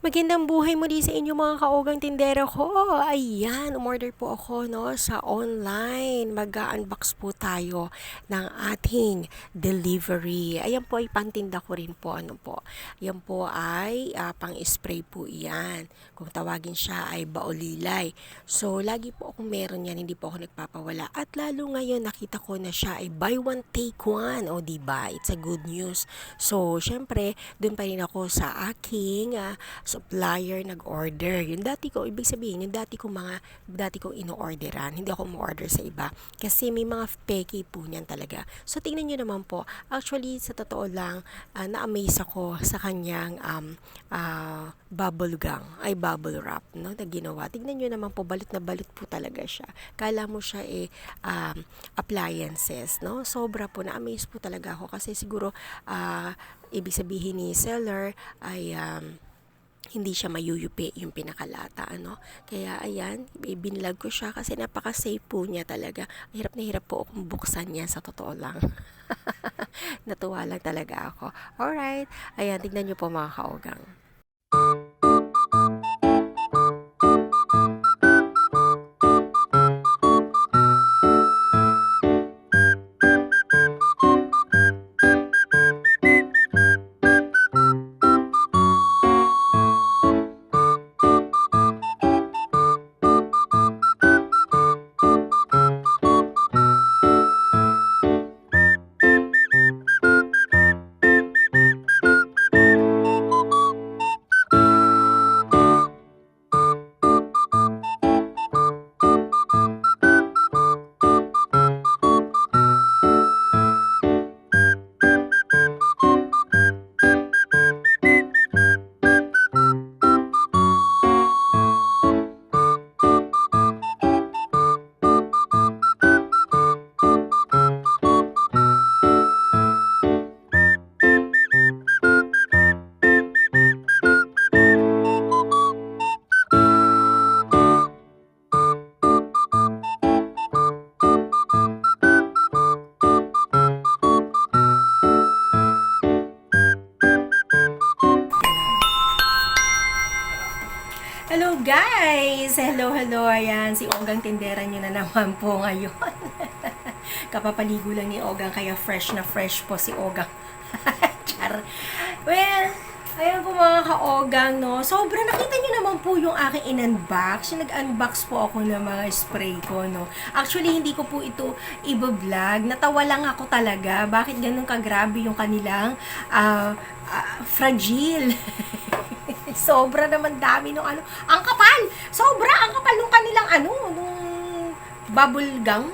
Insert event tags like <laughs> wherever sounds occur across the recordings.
Magandang buhay muli sa inyo mga kaogang tindera ko. Ayan, umorder po ako no, sa online. Mag-unbox po tayo ng ating delivery. Ayan po ay pantinda ko rin po. Ano po. Ayan po ay ah, pang-spray po iyan. Kung tawagin siya ay baolilay. So, lagi po akong meron yan. Hindi po ako nagpapawala. At lalo ngayon nakita ko na siya ay buy one take one. O di ba? It's a good news. So, syempre, dun pa rin ako sa aking ah, supplier nag-order. Yung dati ko, ibig sabihin, yung dati ko mga, dati ko ino-orderan. Hindi ako mo-order sa iba. Kasi may mga peki po niyan talaga. So, tingnan nyo naman po. Actually, sa totoo lang, ah, na-amaze ako sa kanyang um, ah, bubble gum, ay bubble wrap, no, na ginawa. Tingnan nyo naman po, balit na balit po talaga siya. Kala mo siya eh, um, appliances, no? Sobra po, na-amaze po talaga ako kasi siguro, ah, ibig sabihin ni seller ay um, hindi siya mayuyupi yung pinakalata, ano. Kaya ayan, ibinlag ko siya kasi napaka-safe po niya talaga. Hirap na hirap po akong buksan niya sa totoo lang. <laughs> Natuwa lang talaga ako. Alright, ayan, tignan niyo po mga kaogang. Hello guys! Hello, hello. Ayan, si Ogang tindera niyo na naman po ngayon. <laughs> Kapapaligo lang ni Ogang, kaya fresh na fresh po si Ogang. <laughs> Char. Well, ayan po mga ka-Ogang, no? Sobra, nakita niyo naman po yung aking in-unbox. Nag-unbox po ako ng mga spray ko, no? Actually, hindi ko po ito i-vlog. Natawa lang ako talaga. Bakit ganun kagrabe yung kanilang ah, ah, fragile. <laughs> Sobra naman dami nung ano. Ang kapal! Sobra! Ang kapal nung kanilang ano, nung bubble gum.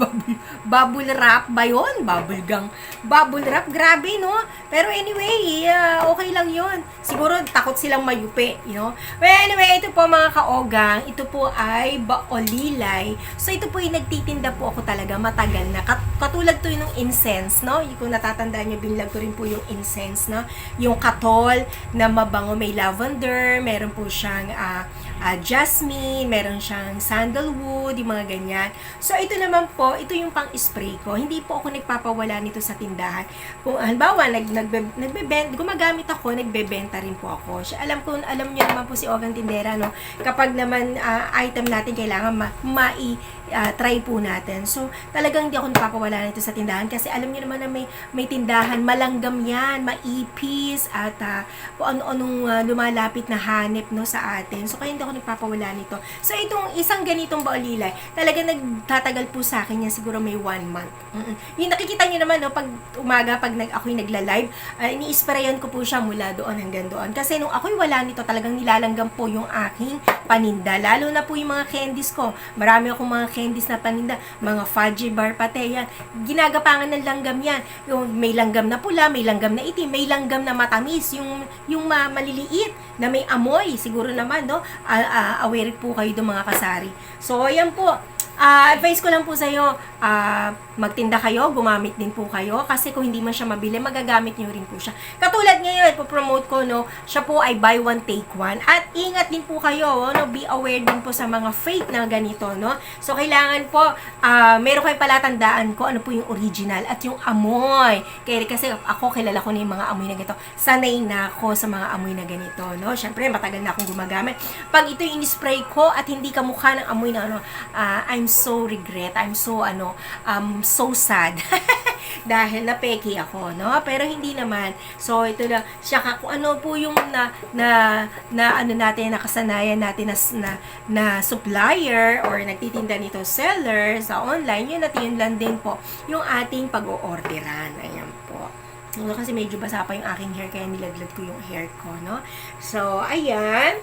bubble, <laughs> bubble wrap ba yun? Bubble gum. Bubble wrap. Grabe, no? Pero anyway, ah, okay lang yun. Siguro takot silang mayupi, you know? Well, anyway, ito po mga kaogang. Ito po ay baolilay. So, ito po yung nagtitinda po ako talaga matagal na. Kat- katulad to yung incense, no? Kung natatandaan nyo, binlag ko rin po yung incense, no? Yung katol na mabango, may lavender, meron po siyang ah, ah, jasmine, meron siyang sandalwood, yung mga ganyan. So, ito naman po, ito yung pang-spray ko. Hindi po ako nagpapawala nito sa tindahan. Kung halimbawa, nag, nagbe, nagbe gumagamit ako, nagbebenta rin po ako. Siya, alam ko, alam niyo naman po si Ogang Tindera, no? Kapag naman ah, item natin kailangan ma, mai, ah, try po natin. So, talagang hindi ako nagpapawala nito sa tindahan kasi alam niyo naman na may, may tindahan, malanggam yan, maipis, at ah, kung ano-anong ah, lumalapit na hanip no, sa atin. So, kaya hindi ako nagpapawala nito. So, itong isang ganitong baolilay, talaga nagtatagal po sa akin yan, siguro may one month. Mm-mm. Yung nakikita niyo naman, no, pag umaga, pag nag, ako'y nagla-live, uh, ini-sprayan ko po siya mula doon hanggang doon. Kasi nung ako'y wala nito, talagang nilalanggam po yung aking paninda. Lalo na po yung mga candies ko. Marami akong mga candies na paninda. Mga fudgy bar pate yan. Ginagapangan ng langgam yan. Yung may langgam na pula, may langgam na itim, may langgam na matamis. Yung, yung ma- maliliit na may amoy. Siguro naman, no? Ah, ah, aware po kayo ng mga kasari. So, ayan po. Ah, advice ko lang po sa iyo, ah, magtinda kayo, gumamit din po kayo. Kasi kung hindi man siya mabili, magagamit nyo rin po siya. Katulad ngayon, ipopromote ko, no, siya po ay buy one, take one. At ingat din po kayo, no, be aware din po sa mga fake na ganito, no. So, kailangan po, ah meron kayo palatandaan ko ano po yung original at yung amoy. Kaya kasi ako, kilala ko na yung mga amoy na ganito. Sanay na ako sa mga amoy na ganito, no. Siyempre, matagal na akong gumagamit. Pag ito yung in-spray ko at hindi kamukha ng amoy na ano, ah, I'm so regret, I'm so, ano, um, so sad. <laughs> dahil napeki ako, no? Pero hindi naman. So, ito lang, siya ka, kung ano po yung na, na, na ano natin, nakasanayan natin na, na, na supplier or nagtitinda nito seller sa online, yun at yun lang din po yung ating pag-o-orderan. Ayan po. Kasi medyo basa pa yung aking hair, kaya nilaglag ko yung hair ko, no? So, ayan.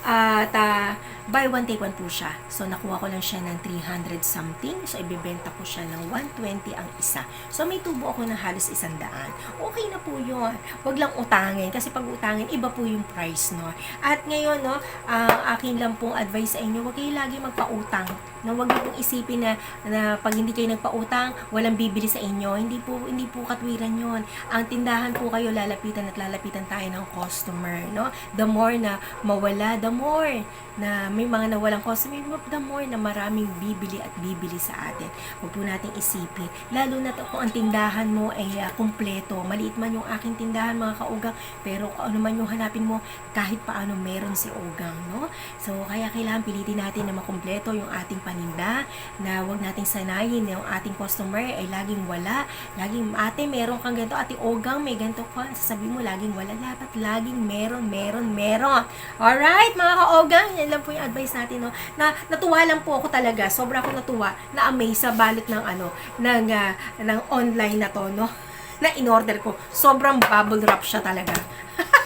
At ah, buy one take one po siya. So nakuha ko lang siya ng 300 something. So ibebenta ko siya ng 120 ang isa. So may tubo ako ng halos isang daan. Okay na po yun. Huwag lang utangin. Kasi pag utangin, iba po yung price, no? At ngayon, no, ang akin lang pong advice sa inyo, huwag kayo lagi magpautang. No, huwag niyo pong isipin na, na pag hindi kayo nagpautang, walang bibili sa inyo. Hindi po, hindi po katwiran yon. Ang tindahan po kayo lalapitan at lalapitan tayo ng customer, no? The more na mawala, the more na may mga nawalang customer, the more na maraming bibili at bibili sa atin. Huwag po nating isipin. Lalo na to, kung ang tindahan mo ay uh, kumpleto. Maliit man yung aking tindahan, mga kaugang, pero kung ano man yung hanapin mo, kahit paano meron si ugang, no? So, kaya kailangan pilitin natin na makumpleto yung ating paninda, na wag nating sanayin na yung ating customer ay laging wala. Laging, ate, meron kang ganito, ate, ugang, may ganito ka. Sasabihin mo, laging wala. Dapat laging meron, meron, meron. Alright, mga ka-ogang, yan lang po yung advice natin, no? Na, natuwa lang po ako talaga. Sobra ako natuwa, na-amaze sa balot ng, ano, ng, ah, ng online na to, no? <laughs> Na in-order ko. Sobrang bubble wrap siya talaga. <laughs>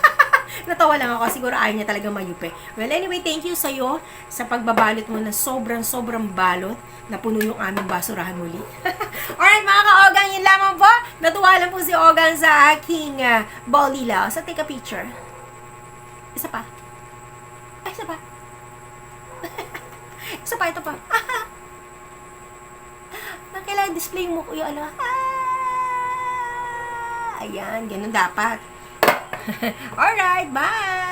Natawa lang ako, siguro ayaw niya talaga mayupi. Well, anyway, thank you sa'yo sa pagbabalot mo na sobrang, sobrang balot na puno yung aming basurahan muli. <laughs> Alright, mga ka-ogang, yun lamang po. Natuwa lang po si Ogang sa aking uh, bolila. So, take a picture. Isa pa. Ay, isa pa. <laughs> isa pa, ito pa. <laughs> kailangan display mo yung ano. Ah, ayan, ganun dapat. <laughs> Alright, bye!